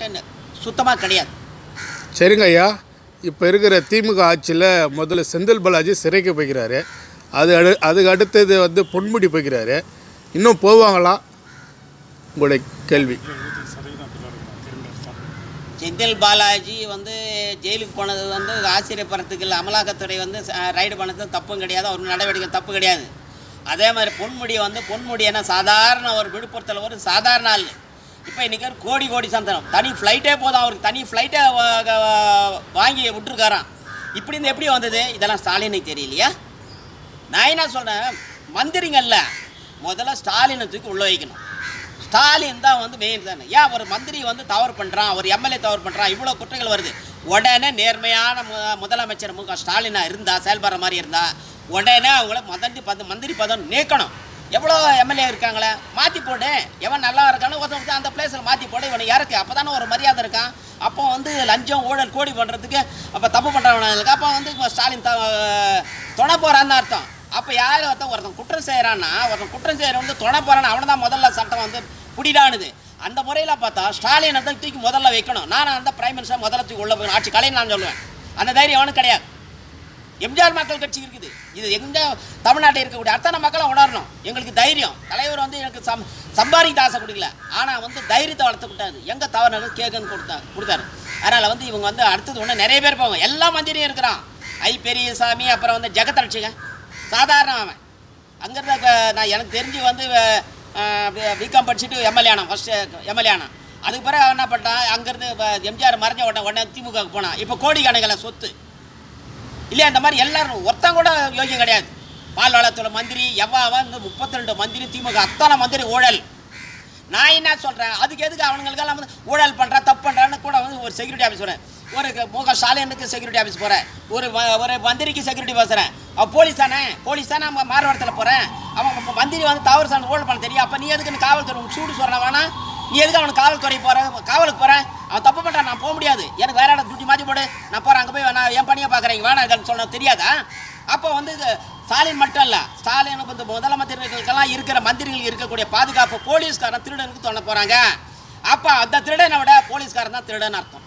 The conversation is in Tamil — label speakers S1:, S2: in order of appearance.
S1: அவங்கள்ட்ட சுத்தமாக கிடையாது.
S2: சரிங்க ஐயா இப்போ இருக்கிற திமுக ஆட்சியில் முதல்ல செந்தில் பாலாஜி சிறைக்கு போய்க்கிறாரு. அது அடு அதுக்கு அடுத்தது வந்து பொன்முடி போய்க்கிறாரு. இன்னும் போவாங்களா? உங்களுடைய கேள்வி.
S1: செந்தில் பாலாஜி வந்து ஜெயிலுக்கு போனது வந்து ஆச்சரியப்படுறதுக்கு இல்லை அமலாக்கத்துறை வந்து ரைடு பண்ணது தப்பும் கிடையாது. அவர் நடவடிக்கை தப்பு கிடையாது. அதே மாதிரி பொன்முடி வந்து பொன்முடி என்ன சாதாரண ஒரு விழுப்புரத்தில் ஒரு சாதாரண ஆள். இப்போ இன்றைக்கி ஒரு கோடி கோடி சந்தனம். தனி ஃப்ளைட்டே போதும். அவருக்கு தனி ஃப்ளைட்டே வாங்கி விட்டுருக்காராம். இப்படி இருந்து எப்படி வந்தது? இதெல்லாம் ஸ்டாலினுக்கு தெரியலையா? நான் என்ன சொல்கிறேன் மந்திரிங்கள்ல முதல்ல ஸ்டாலினை தூக்கி உள்ள வைக்கணும். ஸ்டாலின் தான் வந்து மெயின் தானே. ஏன்? ஒரு மந்திரி வந்து தவறு பண்ணுறான் ஒரு எம்எல்ஏ தவறு பண்ணுறான் இவ்வளோ குற்றங்கள் வருது. உடனே நேர்மையான மு முதலமைச்சர் மு க ஸ்டாலினாக இருந்தால் செயல்படுற மாதிரி இருந்தால் உடனே அவங்கள மதண்டி பத மந்திரி பதம் நீக்கணும். எவ்வளோ எம்எல்ஏ இருக்காங்களே? மாற்றி போடு. எவன் நல்லா இருக்கானோ ஒருத்தன் வந்து அந்த பிளேஸில் பண்ணுறவனை யாருக்கு அப்போ தானே ஒரு மரியாதை இருக்கான் அப்போ வந்து லஞ்சம் ஊழல் கோடி பண்ணுறதுக்கு அப்போ தப்பு பண்ணுறவனுக்கு அப்போ வந்து ஸ்டாலின் த துணை போகிறான்னு அர்த்தம். அப்போ யார் ஒருத்தன் ஒருத்தன் குற்றம் செய்கிறான்னா ஒருத்தன் குற்றம் செய்கிறவன் வந்து துணை போகிறான்னு அவனை தான் முதல்ல சட்டம் வந்து குடிடானுது அந்த முறையில் பார்த்தா ஸ்டாலினை தான் தூக்கி முதல்ல வைக்கணும். நான் அந்த பிரைம் மினிஸ்டர் முதல்ல தூக்கி உள்ள போய் ஆட்சி கலைன்னு நான் சொல்லுவேன். அந்த தைரியம் அவனுக்கு கிடையாது. எம்ஜிஆர் மக்கள் கட்சி இருக்குது. இது எந்த தமிழ்நாட்டில் இருக்கக்கூடிய அத்தனை மக்களை உணரணும். எங்களுக்கு தைரியம். தலைவர் வந்து எனக்கு சம் சம்பாதிக்க ஆசை கொடுக்கல. ஆனால் வந்து தைரியத்தை வளர்த்து விட்டாரு எங்கே தவறு கேட்குன்னு கொடுத்தா கொடுத்தாரு. அதனால் வந்து இவங்க வந்து அடுத்தது ஒன்று நிறைய பேர் போவாங்க. எல்லா மந்திரியும் இருக்கிறான். ஐ பெரியசாமி அப்புறம் வந்து ஜெகத்தடிச்சுங்க சாதாரண அவன். அங்கேருந்து நான் எனக்கு தெரிஞ்சு வந்து பிகாம் படிச்சுட்டு எம்எல்ஏ ஆனான். ஃபஸ்ட்டு எம்எல்ஏ ஆனான். அதுக்கு பிறகு அவன் என்ன பண்ணிட்டான்? அங்கேருந்து எம்ஜிஆர் மறைஞ்ச உடனே உடனே திமுகவுக்கு போனான். இப்போ கோடிக்கணக்கில் சொத்து. இல்லையா இந்த மாதிரி எல்லாரும் ஒருத்தன் கூட யோகியம் கிடையாது. பால் வளத்துறை மந்திரி எவ்வா வந்து முப்பத்தி ரெண்டு மந்திரி திமுக அத்தனை மந்திரி ஊழல். நான் என்ன சொல்கிறேன் அதுக்கு எதுக்கு அவனுங்களுக்கெல்லாம் வந்து ஊழல் பண்ணுறா தப்பு பண்ணுறான்னு கூட வந்து ஒரு செக்யூரிட்டி ஆஃபீஸ் போகிறேன் ஒரு முக ஸ்டாலினுக்கு செக்யூரிட்டி ஆஃபீஸ் போகிறேன் ஒரு ஒரு மந்திரிக்கு செக்யூரிட்டி பேசுகிறேன் அவன் போலீஸ் தானே? போலீஸ் தானே நம்ம மாறுவடத்தில் போகிறேன் அவன் மந்திரி வந்து தவறு சார்ந்த ஊழல் பண்ண தெரியும். அப்போ நீ எதுக்குன்னு காவல்துறை சூடு சொல்கிறேன் வேணா நீ எதுக்கு அவனுக்கு காவல்துறை போகிற காவலுக்கு போகிறேன் அவன் தப்பு பண்ணுறான் நான் போக முடியாது எனக்கு வேற இடம் டியூட்டி மாற்றி போடு நான் போகிறேன் அங்கே போய் நான் வேணாம் இதுன்னு சொன்ன தெரியாதா? அப்போ வந்து இது ஸ்டாலின் மட்டும் இல்லை ஸ்டாலின் வந்து முதலமைச்சர்களுக்கெல்லாம் இருக்கிற மந்திரிகள் இருக்கக்கூடிய பாதுகாப்பு போலீஸ்காரன் திருடனுக்கு தோண போகிறாங்க அப்போ அந்த திருடனை விட போலீஸ்காரன் தான் திருடன் அர்த்தம்.